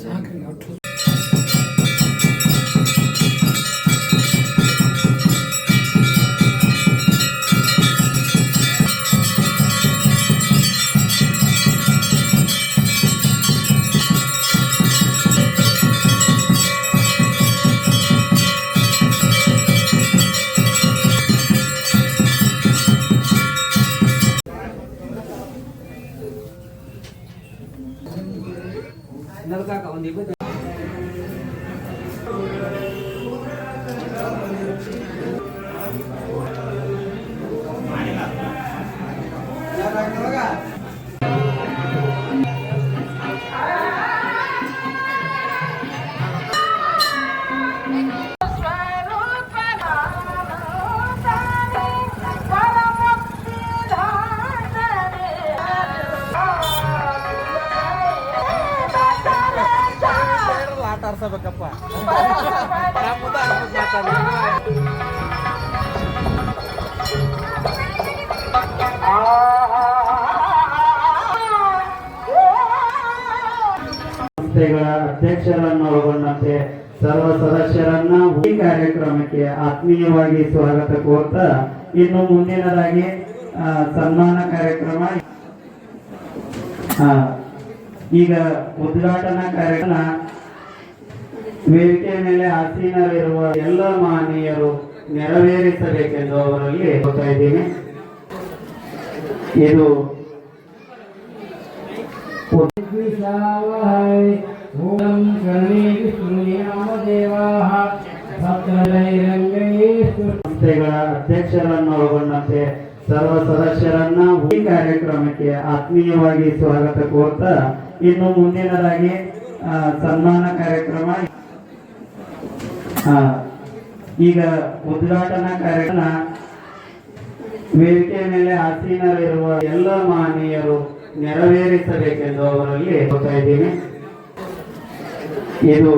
Thank you. นักการเมืองดีไม่ ಆಡ್ಸಬೇಕಪ್ಪ ಸಂಸ್ಥೆಗಳ ಅಧ್ಯಕ್ಷರನ್ನು ಒಳಗೊಂಡಂತೆ ಸರ್ವ ಸದಸ್ಯರನ್ನ ಈ ಕಾರ್ಯಕ್ರಮಕ್ಕೆ ಆತ್ಮೀಯವಾಗಿ ಸ್ವಾಗತ ಕೋರ್ತಾ ಇನ್ನು ಮುಂದಿನದಾಗಿ ಸನ್ಮಾನ ಕಾರ್ಯಕ್ರಮ. ಈಗ ಉದ್ಘಾಟನಾ ಕಾರ್ಯಕ್ರಮ ವೇದಿಕೆ ಮೇಲೆ ಆಸೀನವಿರುವ ಎಲ್ಲ ಮಾನೀಯರು ನೆರವೇರಿಸಬೇಕೆಂದು ಅವರಲ್ಲಿ ಹೋಗ್ತಾ ಇದ್ದೀನಿ ಇದು ಸಂಸ್ಥೆಗಳ ಅಧ್ಯಕ್ಷರನ್ನು ಒಳಗೊಂಡಂತೆ ಸರ್ವ ಸದಸ್ಯರನ್ನ ಈ ಕಾರ್ಯಕ್ರಮಕ್ಕೆ ಆತ್ಮೀಯವಾಗಿ ಸ್ವಾಗತ ಕೋರ್ತಾ ಇನ್ನು ಮುಂದಿನದಾಗಿ ಸನ್ಮಾನ ಕಾರ್ಯಕ್ರಮ ಈಗ ಉದ್ಘಾಟನಾ ಕಾರ್ಯಕ್ರಮ ವೇದಿಕೆ ಮೇಲೆ ಆಸೀನರಿರುವ ಎಲ್ಲ ಮಾನೀಯರು ನೆರವೇರಿಸಬೇಕೆಂದು ಅವರಲ್ಲಿ ಇದ್ದೀನಿ ಇದು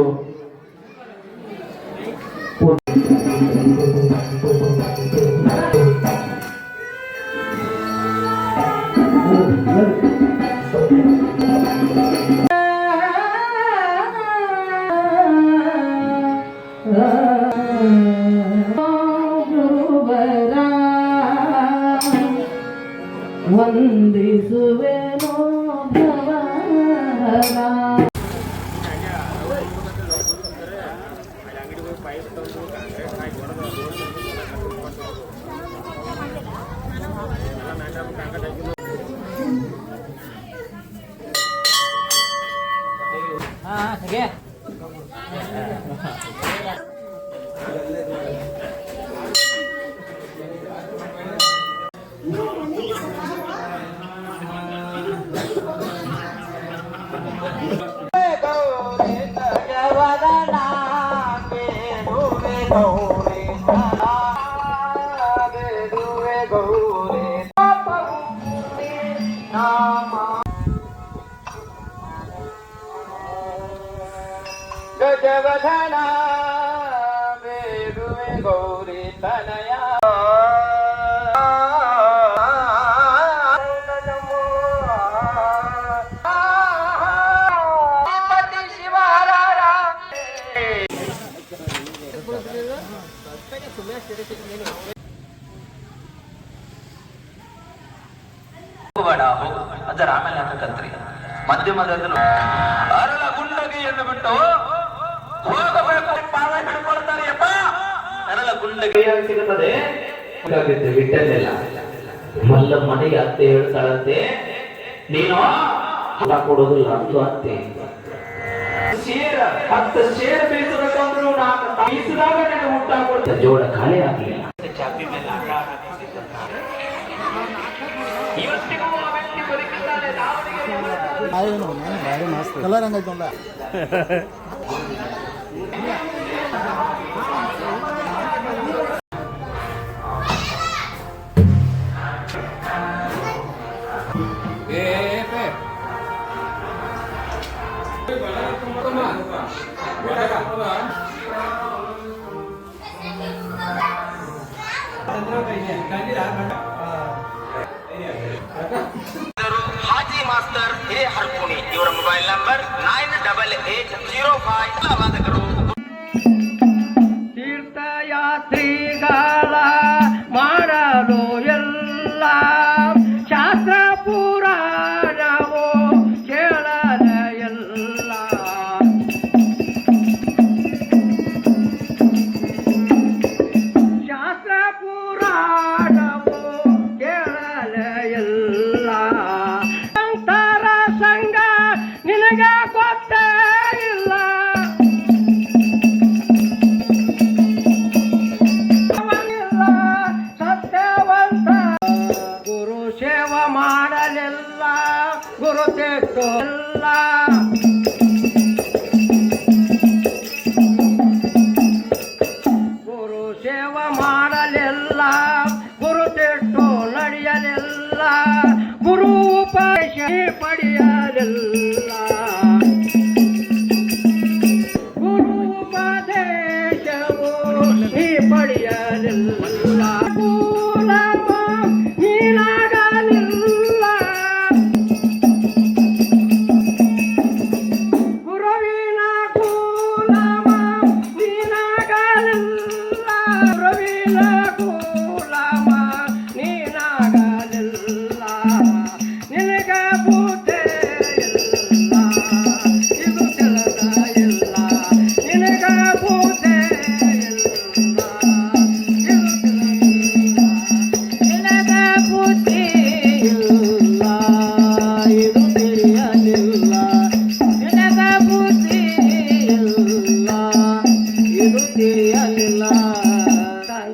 ಮಧ್ಯಮದಲ್ಲಿ ಅರಳ ಗುಂಡಗಿಯನ್ನು ಬಿಟ್ಟು ಹೋಗಬೇಕು. ಪಾದ ಹಿಡ್ಕೊಳ್ತಾರೆಯಪ್ಪ ಅರಳ ಗುಂಡಗಿಯಾಗಿ ಸಿಗುತ್ತದೆ? ಬಿಟ್ಟಲ್ಲಿಲ್ಲ ಮಲ್ಲ ಮನೆಗೆ ಅತ್ತೆ ಹೇಳ್ತಾಳಂತೆ, ನೀನು ಹೊಲ ಕೊಡೋದಿಲ್ಲ ಅಂದು ಅತ್ತೆ. ಸೇರ ಹತ್ತು ಶೇರ್ ಬೀಸಬೇಕಂದ್ರು ನಾಲ್ಕು ಬೀಸಿದಾಗ ನನಗೆ ಊಟ ಕೊಡ್ತ ಜೋಡ ಖಾಲಿ ಆಗ್ಲಿಲ್ಲ. भारी मस्त कलर रंग तोंडला चंद्रा पाहिजे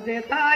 fazer tá?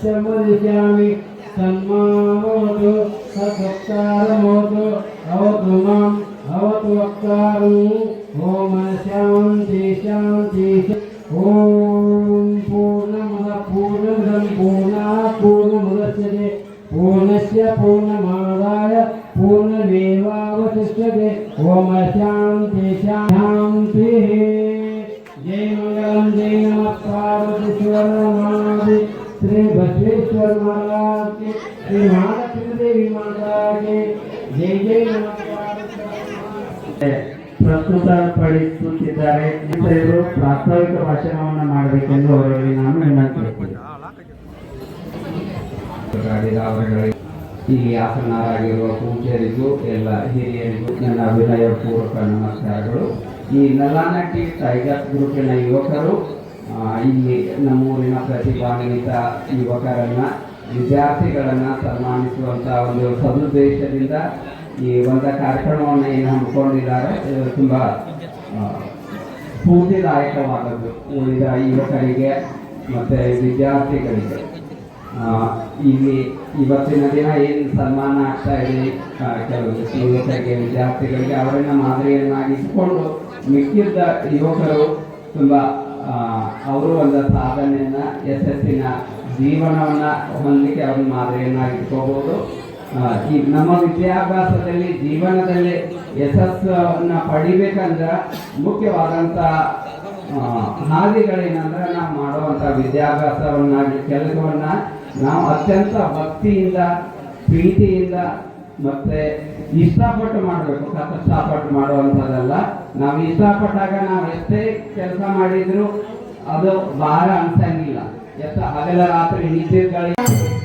सत्यं वदिष्यामि तन्मामोतु सद्वक्तारमोतु अवतु माम् अवतु वक्तारम् ॐ शान्ति शान्ति ॐ पूर्णमद पूर्णमिदं पूर्णात् पूर्णमुदच्यते पूर्णस्य पूर्णमादाय पूर्णमेवावशिष्यते ॐ शान्ति, शान्तिः जय मंगलम जय नमः पार्वतीश्वर महादेव श्री बसवेश्वर महाराज के श्री महालक्ष्मी देवी माता के जय जय नमः ಪ್ರಸ್ತುತ ಪಡಿಸುತ್ತಿದ್ದಾರೆ ಇವರು ಪ್ರಾಸ್ತಾವಿಕ ಭಾಷಣವನ್ನು ಮಾಡಬೇಕೆಂದು ಅವರಲ್ಲಿ ನಾನು ವಿನಂತಿಸುತ್ತೇನೆ ಅವರುಗಳಿಗೆ ಇಲ್ಲಿ ಆಸನರಾಗಿರುವ ಪೂಜ್ಯರಿಗೂ ಎಲ್ಲ ಹಿರಿಯರಿಗೂ ನನ್ನ ವಿನಯಪೂರ್ವಕ ನಮಸ್ಕಾರಗಳು ಈ ನಲ್ಲಾನಟ್ಟಿ ಟೈಗರ್ಸ್ ಗ್ರೂಪಿನ ಯುವಕರು ಆ, ಇಲ್ಲಿ ನಮ್ಮೂರಿನ ಪ್ರತಿಭಾನ್ವಿತ ಯುವಕರನ್ನ, ವಿದ್ಯಾರ್ಥಿಗಳನ್ನ ಸನ್ಮಾನಿಸುವಂತ ಒಂದು ಸದುದ್ದೇಶದಿಂದ ಈ ಒಂದು ಕಾರ್ಯಕ್ರಮವನ್ನು ಏನು ಹಮ್ಮಿಕೊಂಡಿದ್ದಾರೆ. ತುಂಬ ಸ್ಫೂರ್ತಿದಾಯಕವಾದದ್ದು ಉಳಿದ ಯುವಕರಿಗೆ ಮತ್ತೆ ವಿದ್ಯಾರ್ಥಿಗಳಿಗೆ. ಇಲ್ಲಿ ಇವತ್ತಿನ ದಿನ ಏನು ಸನ್ಮಾನ ಆಗ್ತಾ ಇದೆ? ಕೆಲವು ಯುವಕರಿಗೆ, ವಿದ್ಯಾರ್ಥಿಗಳಿಗೆ ಅವರನ್ನ ಮಾದರಿಯನ್ನಾಗಿಸಿಕೊಂಡು ಮಿಕ್ಕಿದ್ದ ಯುವಕರು ತುಂಬ ಅವರು ಒಂದು ಸಾಧನೆಯನ್ನ, ಯಶಸ್ಸಿನ ಜೀವನವನ್ನ ಹೊಂದಲಿಕ್ಕೆ ಅವ್ರ ಮಾದರಿಯನ್ನಾಗಿ ಇಟ್ಕೋಬಹುದು ಈ ನಮ್ಮ ವಿದ್ಯಾಭ್ಯಾಸದಲ್ಲಿ, ಜೀವನದಲ್ಲಿ ಯಶಸ್ಸನ್ನು ಪಡಿಬೇಕಂದ್ರೆ ಮುಖ್ಯವಾದಂಥ ಹಾದಿಗಳೇನಂದ್ರೆ ನಾವು ಮಾಡುವಂಥ ವಿದ್ಯಾಭ್ಯಾಸವನ್ನಾಗಿ, ಕೆಲಸವನ್ನು ನಾವು ಅತ್ಯಂತ ಭಕ್ತಿಯಿಂದ, ಪ್ರೀತಿಯಿಂದ ಮತ್ತೆ ಇಷ್ಟಪಟ್ಟು ಮಾಡಬೇಕು. ಕಷ್ಟಪಟ್ಟು ಮಾಡುವಂಥದ್ದಲ್ಲ. ನಾವು ಇಷ್ಟಪಟ್ಟಾಗ ನಾವು ಎಷ್ಟೇ ಕೆಲಸ ಮಾಡಿದ್ರು ಅದು ಭಾರ ಅನ್ಸಂಗಿಲ್ಲ. ಎಷ್ಟ ಹಗಲ ರಾತ್ರಿ ನಿದ್ದೆಗಳಿಗೆ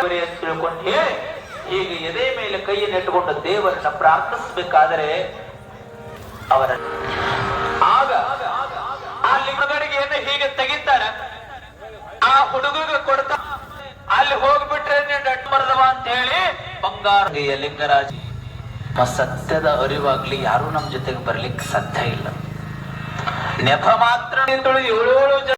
ಕಿಶೆ ಅಂತ ತಿಳ್ಕೊಂಡು ಹೇಳಿ ಎದೆ ಮೇಲೆ ಕೈಯನ್ನು ಇಟ್ಟುಕೊಂಡು ದೇವರನ್ನ ಪ್ರಾರ್ಥಿಸಬೇಕಾದರೆ ಅವರ ಆಗ ಅಲ್ಲಿ ಹುಡುಗರಿಗೆಯನ್ನು ಹೀಗೆ ತೆಗಿತಾರೆ. ಆ ಹುಡುಗರಿಗೆ ಕೊಡ್ತಾ ಅಲ್ಲಿ ಹೋಗ್ಬಿಟ್ರೆ ನೀನ್ ಅಂತ ಹೇಳಿ ಬಂಗಾರ ಲಿಂಗರಾಜ್. ಸತ್ಯದ ಅರಿವಾಗ್ಲಿ ಯಾರು ನಮ್ಮ ಜೊತೆಗೆ ಬರ್ಲಿಕ್ಕೆ ಸಾಧ್ಯ ಇಲ್ಲ. ನೆಪ ಮಾತ್ರ ನಿಂತಳು ಏಳು ಜನ